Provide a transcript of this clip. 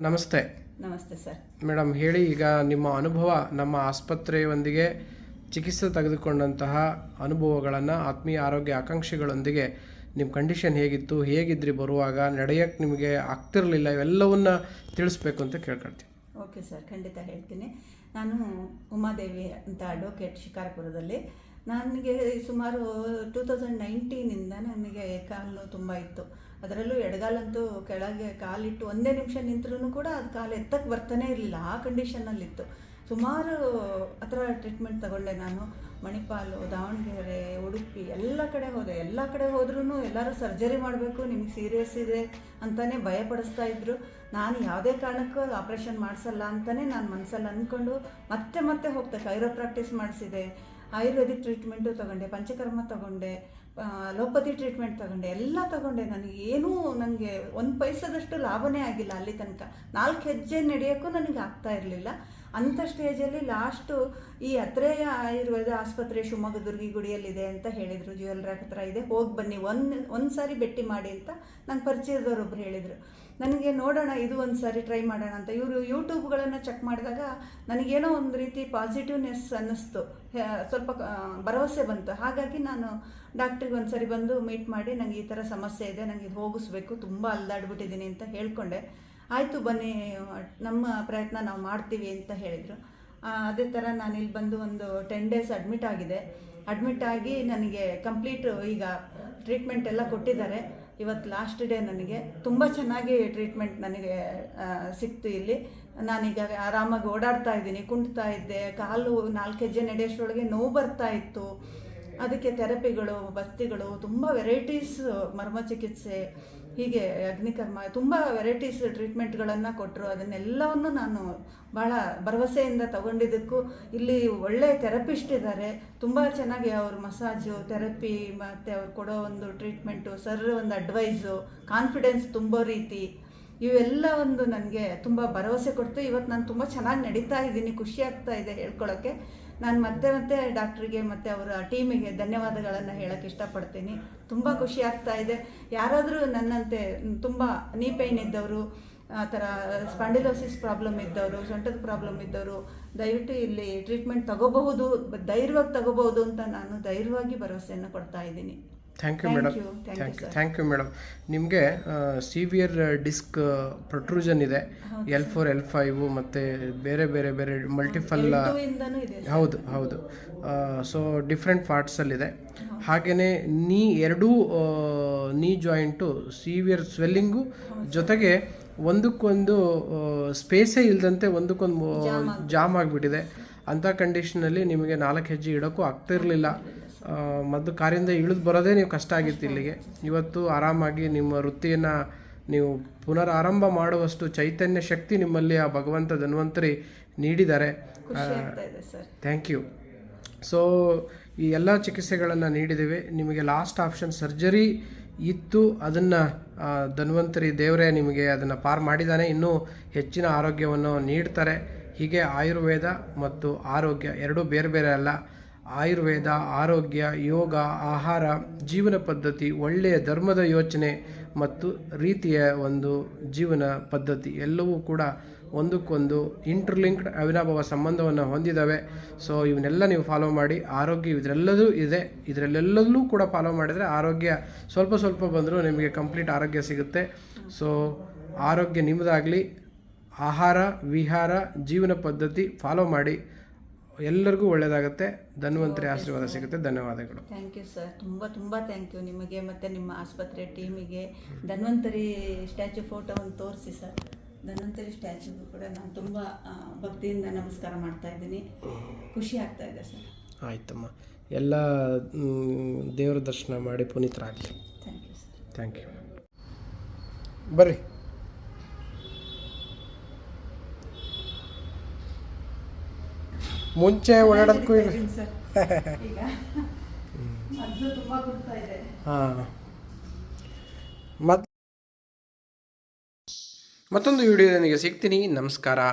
ನಮಸ್ತೆ. ನಮಸ್ತೆ sir. Madam ಹೇಳಿ ಈಗ ನಿಮ್ಮ ಅನುಭವ ನಮ್ಮ ಆಸ್ಪತ್ರೆಯೊಂದಿಗೆ ಚಿಕಿತ್ಸೆ ತೆಗೆದುಕೊಂಡಂತಹ ಅನುಭವಗಳನ್ನು ಆತ್ಮೀಯ ಆರೋಗ್ಯ ಆಕಾಂಕ್ಷಿಗಳೊಂದಿಗೆ ನಿಮ್ಮ ಕಂಡೀಷನ್ ಹೇಗಿತ್ತು ಹೇಗಿದ್ರಿ ಬರುವಾಗ ನಡೆಯೋಕ್ಕೆ ನಿಮಗೆ ಆಗ್ತಿರಲಿಲ್ಲ ಇವೆಲ್ಲವನ್ನ ತಿಳಿಸ್ಬೇಕು ಅಂತ ಕೇಳ್ಕೊಳ್ತೀನಿ. ಓಕೆ ಸರ್ ಖಂಡಿತ ಹೇಳ್ತೀನಿ. ನಾನು ಉಮಾದೇವಿ ಅಂತ ಅಡ್ವೊಕೇಟ್ ಶಿಕಾರಪುರದಲ್ಲಿ ನನಗೆ ಸುಮಾರು ಟೂ ತೌಸಂಡ್ ನೈನ್ಟೀನಿಂದ ನನಗೆ ಕಾಲು ತುಂಬ ಇತ್ತು. ಅದರಲ್ಲೂ ಎಡಗಾಲಂತೂ ಕೆಳಗೆ ಕಾಲಿಟ್ಟು ಒಂದೇ ನಿಮಿಷ ನಿಂತರೂ ಕೂಡ ಅದು ಕಾಲು ಎತ್ತಕ್ಕೆ ಬರ್ತಾನೆ ಇರಲಿಲ್ಲ, ಆ ಕಂಡೀಷನಲ್ಲಿತ್ತು ಸುಮಾರು ಆ ಥರ ಟ್ರೀಟ್ಮೆಂಟ್ ತಗೊಂಡೆ ನಾನು, ಮಣಿಪಾಲು, ದಾವಣಗೆರೆ, ಉಡುಪಿ, ಎಲ್ಲ ಕಡೆ ಹೋದೆ. ಎಲ್ಲ ಕಡೆ ಹೋದ್ರೂ ಎಲ್ಲರೂ ಸರ್ಜರಿ ಮಾಡಬೇಕು, ನಿಮ್ಗೆ ಸೀರಿಯಸ್ ಇದೆ ಅಂತಲೇ ಭಯಪಡಿಸ್ತಾ ಇದ್ದರು ನಾನು ಯಾವುದೇ ಕಾರಣಕ್ಕೂ ಆಪ್ರೇಷನ್ ಮಾಡಿಸಲ್ಲ ಅಂತಲೇ ನಾನು ಮನಸ್ಸಲ್ಲಿ ಅಂದ್ಕೊಂಡು ಮತ್ತೆ ಮತ್ತೆ ಹೋಗ್ತೆ. ಕೈರೋ ಪ್ರಾಕ್ಟೀಸ್ ಮಾಡಿಸಿದೆ. ಆಯುರ್ವೇದಿಕ್ ಟ್ರೀಟ್ಮೆಂಟು ತಗೊಂಡೆ, ಪಂಚಕರ್ಮ ತಗೊಂಡೆ ಲೋಪತಿ ಟ್ರೀಟ್ಮೆಂಟ್ ತಗೊಂಡೆ, ಎಲ್ಲ ತಗೊಂಡೆ ನನಗೆ ಏನೂ ನನಗೆ ಒಂದು ಪೈಸದಷ್ಟು ಲಾಭನೇ ಆಗಿಲ್ಲ ಅಲ್ಲಿ ತನಕ. ನಾಲ್ಕು ಹೆಜ್ಜೆ ನಡೆಯೋಕ್ಕೂ ನನಗೆ ಆಗ್ತಾ ಇರಲಿಲ್ಲ. ಅಂಥ ಸ್ಟೇಜಲ್ಲಿ ಲಾಸ್ಟು ಈ ಅತ್ರೇಯ ಆಯುರ್ವೇದ ಆಸ್ಪತ್ರೆ ಶಿವಮೊಗ್ಗ ದುರ್ಗಿಗುಡಿಯಲ್ಲಿದೆ ಅಂತ ಹೇಳಿದರು ಜ್ಯುವೆಲ್ರಾಕ್ ಹತ್ರ ಇದೆ, ಹೋಗಿ ಬನ್ನಿ, ಒಂದು ಒಂದು ಸಾರಿ ಭೇಟಿ ಮಾಡಿ ಅಂತ ನಂಗೆ ಪರಿಚಯದವರೊಬ್ರು ಹೇಳಿದರು. ನನಗೆ ನೋಡೋಣ, ಇದು ಒಂದು ಸಾರಿ ಟ್ರೈ ಮಾಡೋಣ ಅಂತ. ಇವರು ಯೂಟ್ಯೂಬ್ಗಳನ್ನು ಚೆಕ್ ಮಾಡಿದಾಗ ನನಗೇನೋ ಒಂದು ರೀತಿ ಪಾಸಿಟಿವ್ನೆಸ್ ಅನ್ನಿಸ್ತು. ಸ್ವಲ್ಪ ಭರವಸೆ ಬಂತು. ಹಾಗಾಗಿ ನಾನು ಡಾಕ್ಟ್ರಿಗೆ ಒಂದು ಸರಿ ಬಂದು ಮೀಟ್ ಮಾಡಿ ನನಗೆ ಈ ಥರ ಸಮಸ್ಯೆ ಇದೆ ನನಗೆ ಇದು ಹೋಗಿಸ್ಬೇಕು, ತುಂಬ ಅಲ್ದಾಡ್ಬಿಟ್ಟಿದ್ದೀನಿ ಅಂತ ಹೇಳಿಕೊಂಡೆ. ಆಯಿತು ಬನ್ನಿ, ನಮ್ಮ ಪ್ರಯತ್ನ ನಾವು ಮಾಡ್ತೀವಿ ಅಂತ ಹೇಳಿದರು. ಅದೇ ಥರ ನಾನು ಇಲ್ಲಿ ಬಂದು ಒಂದು ಟೆನ್ ಡೇಸ್ ಅಡ್ಮಿಟ್ ಆಗಿದೆ. ಅಡ್ಮಿಟ್ ಆಗಿ ನನಗೆ ಕಂಪ್ಲೀಟ್ ಈಗ ಟ್ರೀಟ್ಮೆಂಟ್ ಎಲ್ಲ ಕೊಟ್ಟಿದ್ದಾರೆ. ಇವತ್ತು ಲಾಸ್ಟ್ ಡೇ ನನಗೆ ತುಂಬ ಚೆನ್ನಾಗಿ ಟ್ರೀಟ್ಮೆಂಟ್ ನನಗೆ ಸಿಕ್ತು ಇಲ್ಲಿ. ನಾನೀಗ ಆರಾಮಾಗಿ ಓಡಾಡ್ತಾ ಇದ್ದೀನಿ, ಕುಂಟ್ತಾ ಇದ್ದೆ, ಕಾಲು ನಾಲ್ಕು ಹೆಜ್ಜೆ ನಡೆಯೋಷ್ಟರೊಳಗೆ ನೋವು ಬರ್ತಾ ಇತ್ತು. ಅದಕ್ಕೆ ಥೆರಪಿಗಳು, ಬಸ್ತಿಗಳು, ತುಂಬ ವೆರೈಟೀಸ್ ಮರ್ಮ ಚಿಕಿತ್ಸೆ ಹೀಗೆ ಅಗ್ನಿಕರ್ಮ, ತುಂಬ ವೆರೈಟೀಸ್ ಟ್ರೀಟ್ಮೆಂಟ್ಗಳನ್ನು ಕೊಟ್ಟರು ಅದನ್ನೆಲ್ಲವನ್ನು ನಾನು ಭಾಳ ಭರವಸೆಯಿಂದ ತಗೊಂಡಿದ್ದಕ್ಕೂ ಇಲ್ಲಿ ಒಳ್ಳೆ ಥೆರಪಿಸ್ಟ್ ಇದ್ದಾರೆ. ತುಂಬ ಚೆನ್ನಾಗಿ ಅವ್ರ ಮಸಾಜು, ಥೆರಪಿ ಮತ್ತು ಅವ್ರು ಕೊಡೋ ಒಂದು ಟ್ರೀಟ್ಮೆಂಟು, ಸರ್ ಒಂದು ಅಡ್ವೈಸು, ಕಾನ್ಫಿಡೆನ್ಸ್ ತುಂಬೋ ರೀತಿ ಇವೆಲ್ಲ ಒಂದು ನನಗೆ ತುಂಬ ಭರವಸೆ ಕೊಡ್ತು. ಇವತ್ತು ನಾನು ತುಂಬ ಚೆನ್ನಾಗಿ ನಡೀತಾ ಇದ್ದೀನಿ, ಖುಷಿ ಆಗ್ತಾ ಇದೆ ಹೇಳ್ಕೊಳ್ಳೋಕ್ಕೆ ನಾನು ಮತ್ತೆ ಮತ್ತೆ ಡಾಕ್ಟ್ರಿಗೆ ಮತ್ತು ಅವರ ಟೀಮಿಗೆ ಧನ್ಯವಾದಗಳನ್ನು ಹೇಳಕ್ಕೆ ಇಷ್ಟಪಡ್ತೀನಿ. ತುಂಬ ಖುಷಿ ಆಗ್ತಾ ಇದೆ. ಯಾರಾದರೂ ನನ್ನಂತೆ ತುಂಬ ನೀ ಪೈನ್ ಇದ್ದವರು, ಆ ಥರ ಸ್ಪಾಂಡಿಲೋಸಿಸ್ ಪ್ರಾಬ್ಲಮ್ ಇದ್ದವರು, ಸೊಂಟದ ಪ್ರಾಬ್ಲಮ್ ಇದ್ದವರು, ದಯವಿಟ್ಟು ಇಲ್ಲಿ ಟ್ರೀಟ್ಮೆಂಟ್ ತಗೋಬಹುದು, ಧೈರ್ಯವಾಗಿ ತಗೋಬಹುದು ಅಂತ ನಾನು ಧೈರ್ಯವಾಗಿ ಭರವಸೆಯನ್ನು ಕೊಡ್ತಾ ಇದ್ದೀನಿ. Thank you madam thank you thank you madam ನಿಮಗೆ ಸಿವಿಯರ್ ಡಿಸ್ಕ್ ಪ್ರೊಟ್ರೂಜನ್ ಇದೆ. ಎಲ್ ಫೋರ್ ಎಲ್ ಫೈವ್ ಮತ್ತು ಬೇರೆ ಬೇರೆ ಬೇರೆ ಮಲ್ಟಿಫಲ್ ಹೌದು ಹೌದು. ಸೊ ಡಿಫ್ರೆಂಟ್ ಪಾರ್ಟ್ಸಲ್ಲಿದೆ ಹಾಗೆಯೇ ನೀ ಎರಡೂ ನೀ ಜಾಯಿಂಟು ಸಿವಿಯರ್ ಸ್ವೆಲ್ಲಿಂಗು ಜೊತೆಗೆ ಒಂದಕ್ಕೊಂದು ಸ್ಪೇಸೇ ಇಲ್ಲದಂತೆ ಒಂದಕ್ಕೊಂದು ಜಾಮ್ ಆಗಿಬಿಟ್ಟಿದೆ. ಅಂಥ ಕಂಡೀಷನಲ್ಲಿ ನಿಮಗೆ ನಾಲ್ಕು ಹೆಜ್ಜೆ ಇಡೋಕ್ಕೂ ಆಗ್ತಿರಲಿಲ್ಲ. ಮದ್ದು ಕಾರಿಂದ ಇಳಿದು ಬರೋದೇ ನೀವು ಕಷ್ಟ ಆಗಿತ್ತು ಇಲ್ಲಿಗೆ. ಇವತ್ತು ಆರಾಮಾಗಿ ನಿಮ್ಮ ವೃತ್ತಿಯನ್ನು ನೀವು ಪುನರ್ ಆರಂಭ ಮಾಡುವಷ್ಟು ಚೈತನ್ಯ ಶಕ್ತಿ ನಿಮ್ಮಲ್ಲಿ ಆ ಭಗವಂತ ಧನ್ವಂತರಿ ನೀಡಿದ್ದಾರೆ. ಥ್ಯಾಂಕ್ ಯು ಸೊ ಈ ಎಲ್ಲ ಚಿಕಿತ್ಸೆಗಳನ್ನು ನೀಡಿದ್ದೀವಿ. ನಿಮಗೆ ಲಾಸ್ಟ್ ಆಪ್ಷನ್ ಸರ್ಜರಿ ಇತ್ತು. ಅದನ್ನು ಧನ್ವಂತರಿ ದೇವರೇ ನಿಮಗೆ ಅದನ್ನು ಪಾರ್ ಮಾಡಿದ್ದಾನೆ. ಇನ್ನೂ ಹೆಚ್ಚಿನ ಆರೋಗ್ಯವನ್ನು ನೀಡ್ತಾರೆ. ಹೀಗೆ ಆಯುರ್ವೇದ ಮತ್ತು ಆರೋಗ್ಯ ಎರಡೂ ಬೇರೆ ಬೇರೆ ಅಲ್ಲ. ಆಯುರ್ವೇದ, ಆರೋಗ್ಯ, ಯೋಗ, ಆಹಾರ, ಜೀವನ ಪದ್ಧತಿ, ಒಳ್ಳೆಯ ಧರ್ಮದ ಯೋಚನೆ ಮತ್ತು ರೀತಿಯ ಒಂದು ಜೀವನ ಪದ್ಧತಿ ಎಲ್ಲವೂ ಕೂಡ ಒಂದಕ್ಕೊಂದು ಇಂಟರ್ಲಿಂಕ್ಡ್ ಅವಿನಾಭಾವ ಸಂಬಂಧವನ್ನು ಹೊಂದಿದ್ದಾವೆ ಸೊ ಇವನ್ನೆಲ್ಲ ನೀವು ಫಾಲೋ ಮಾಡಿ, ಆರೋಗ್ಯ ಇದರೆಲ್ಲದೂ ಇದೆ. ಇದರಲ್ಲೆಲ್ಲದೂ ಕೂಡ ಫಾಲೋ ಮಾಡಿದರೆ ಆರೋಗ್ಯ ಸ್ವಲ್ಪ ಸ್ವಲ್ಪ ಬಂದರೂ ನಿಮಗೆ ಕಂಪ್ಲೀಟ್ ಆರೋಗ್ಯ ಸಿಗುತ್ತೆ. ಸೊ ಆರೋಗ್ಯ ನಿಮ್ಮದಾಗಲಿ. ಆಹಾರ, ವಿಹಾರ, ಜೀವನ ಪದ್ಧತಿ ಫಾಲೋ ಮಾಡಿ. ಎಲ್ಲರಿಗೂ ಒಳ್ಳೆಯದಾಗುತ್ತೆ ಧನ್ವಂತರಿ ಆಶೀರ್ವಾದ ಸಿಗುತ್ತೆ. ಧನ್ಯವಾದಗಳು. Thank you sir. ತುಂಬ ತುಂಬ ಥ್ಯಾಂಕ್ ಯು ನಿಮಗೆ ಮತ್ತು ನಿಮ್ಮ ಆಸ್ಪತ್ರೆ ಟೀಮಿಗೆ. ಧನ್ವಂತರಿ ಸ್ಟ್ಯಾಚು ಫೋಟೋವನ್ನು ತೋರಿಸಿ ಸರ್. ಧನ್ವಂತರಿ ಸ್ಟ್ಯಾಚುಗೂ ಕೂಡ ನಾನು ತುಂಬ ಭಕ್ತಿಯಿಂದ ನಮಸ್ಕಾರ ಮಾಡ್ತಾ ಇದ್ದೀನಿ. ಖುಷಿ ಆಗ್ತಾ ಇದೆ ಸರ್. ಆಯ್ತಮ್ಮ. ಎಲ್ಲ ದೇವರ ದರ್ಶನ ಮಾಡಿ ಪುನೀತರಾಗಲಿ. Thank you sir. Thank you. ಬರ್ರಿ. ಮುಂಚೆ ಓಡಾಡೋದಕ್ಕೂ ಈಗ ಮತ್ತೊಂದು ಹಾಂ. ಮತ್ ಮತ್ತೊಂದು ವಿಡಿಯೋದೊಂದಿಗೆ ಸಿಗ್ತೀನಿ. ನಮಸ್ಕಾರ.